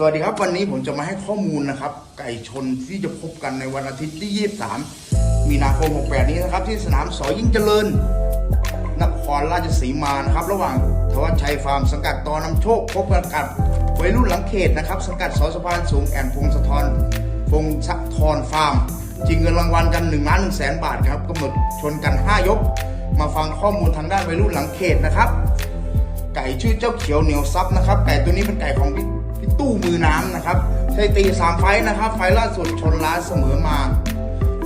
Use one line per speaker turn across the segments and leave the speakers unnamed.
สวัสดีครับวันนี้ผมจะมาให้ข้อมูลนะครับ ไก่ชนที่จะพบกันในวันอาทิตย์ที่ 23 มีนาคม 68 นี้นะครับ ที่สนามสอยิ่งเจริญ นครราชสีมานะครับ ระหว่างทวัชชัยฟาร์มสังกัดตอนำโชคพบกันกับวัยรุ่นหลังเขตนะครับ สังกัดสอสะพานสูงแอนพงศธรพงศธรฟาร์มจริงเงินรางวัลกัน1ล้าน1แสนบาทครับกำหนดชนกัน 5 ยก มาฟังข้อมูลทางด้านวัยรุ่นหลังเขตนะครับ ไก่ชื่อเจ้าเขียวเหนียวซับนะครับไก่ตัวนี้เป็นไก่ของ ตู้มือน้ำนะครับสถิติสามไฟต์นะครับ ไฟล่าสุดชนล้านเสมอมา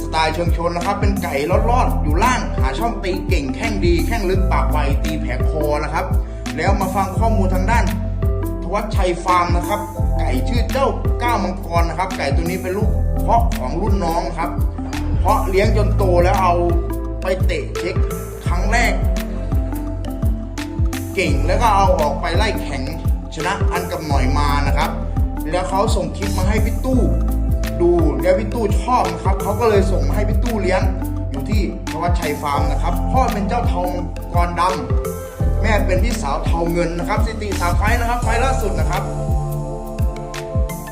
สไตล์เชิงชนนะครับ เป็นไก่รอดๆอยู่ล่างหาช่องตีเก่งแข้งดีแข้งลึกปากไวตีแผลคอนะครับ แล้วมาฟังข้อมูลทางด้าน ทวัชชัยฟาร์มนะครับ ไก่ชื่อเจ้าก้าวมังกรนะครับ ไก่ตัวนี้เป็นลูกเพาะของรุ่นน้องครับ เพาะเลี้ยงจนโตแล้วเอาไปเตะเช็คครั้งแรก เก่งแล้วก็เอาออกไปไล่แข่ง ชนะอันกับหน่อยมานะครับ แล้วเขาส่งคลิปมาให้พี่ตู้ดูแล้วพี่ตู้ชอบนะครับเขาก็เลยส่งมาให้พี่ตู้เลี้ยง อยู่ที่ทวัชชัยฟาร์มนะครับพ่อเป็นเจ้าทองกรดำแม่เป็นพี่สาวเทาเงินนะครับสิติสามไฟนะครับไฟล่าสุดนะครับ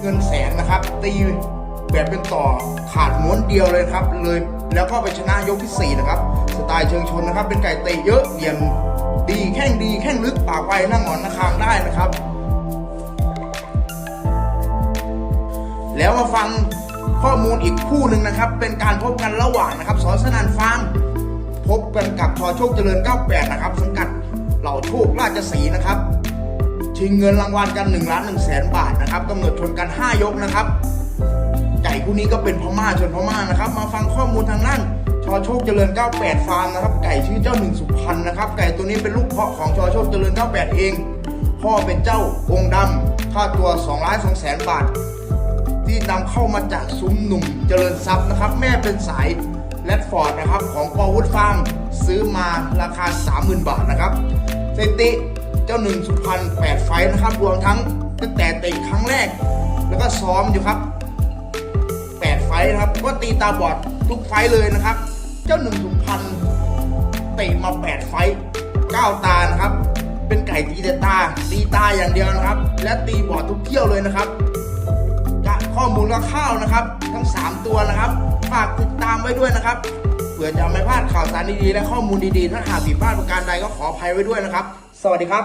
เงินแสนนะครับ ตีแบบเป็นต่อขาดม้วนเดียวเลยครับ เลยแล้วก็ไปชนะยกที่สี่นะครับสไตล์เชิงชนนะครับ เป็นไก่เตะเยอะเหลี่ยมดีแข้งดีแข้งลึกปากไวนั่งหงอนนาคางได้นะครับ แล้วมาฟังข้อมูลอีกคู่หนึ่งนะครับ เป็นการพบกันระหว่างนะครับสอสนันฟาร์มพบกันกับทอโชคเจริญ 98 นะครับ สังกัดเหล่าโชคราชสีนะครับ ชิงเงินรางวัลกัน1ล้าน1แสนบาทนะครับกำหนดชนกัน 5 ยกนะครับไก่คู่นี้ก็เป็นพม่าชนพม่านะครับ มาฟังข้อมูลทางด้านชอโชคเจริญ 98 ฟาร์มนะครับ ไก่ชื่อเจ้าหนึ่งสุพรรณนะครับ ไก่ตัวนี้เป็นลูกเพาะของชอโชคเจริญ 98 เอง พ่อเป็นเจ้าองค์ดำค่าตัว2ล้าน2แสนบาท ที่นำเข้ามาจากซุ้มหนุ่มเจริญทรัพย์นะครับ แม่เป็นสายแรดฟอร์ดนะครับ ของปอวุฒฟาร์มซื้อมาราคา 30,000 บาทนะครับสถิติเจ้าหนึ่งสุพรรณ8ไฟนะครับ รวมทั้งตั้งแต่เตะครั้งแรก แล้วก็ซ้อมอยู่ครับ 8 ไฟนะครับ ก็ตีตาบอดทุกไฟเลยนะครับ เจ้าหนึ่งสุพรรณเตะมา 8 ไฟ9ตานะครับ เป็นไก่ตีแต่ตาตีตาอย่างเดียวนะครับ และตีบอดทุกเที่ยวเลยนะครับ ข้อมูลก็ข้าวนะครับ ทั้ง 3 ตัวนะครับฝากติดตามไว้ด้วยนะครับเผื่อจะไม่พลาดข่าวสารดีๆและข้อมูลดีๆถ้าหากผิดพลาดประการใดก็ขออภัยไว้ด้วยนะครับ สวัสดีครับ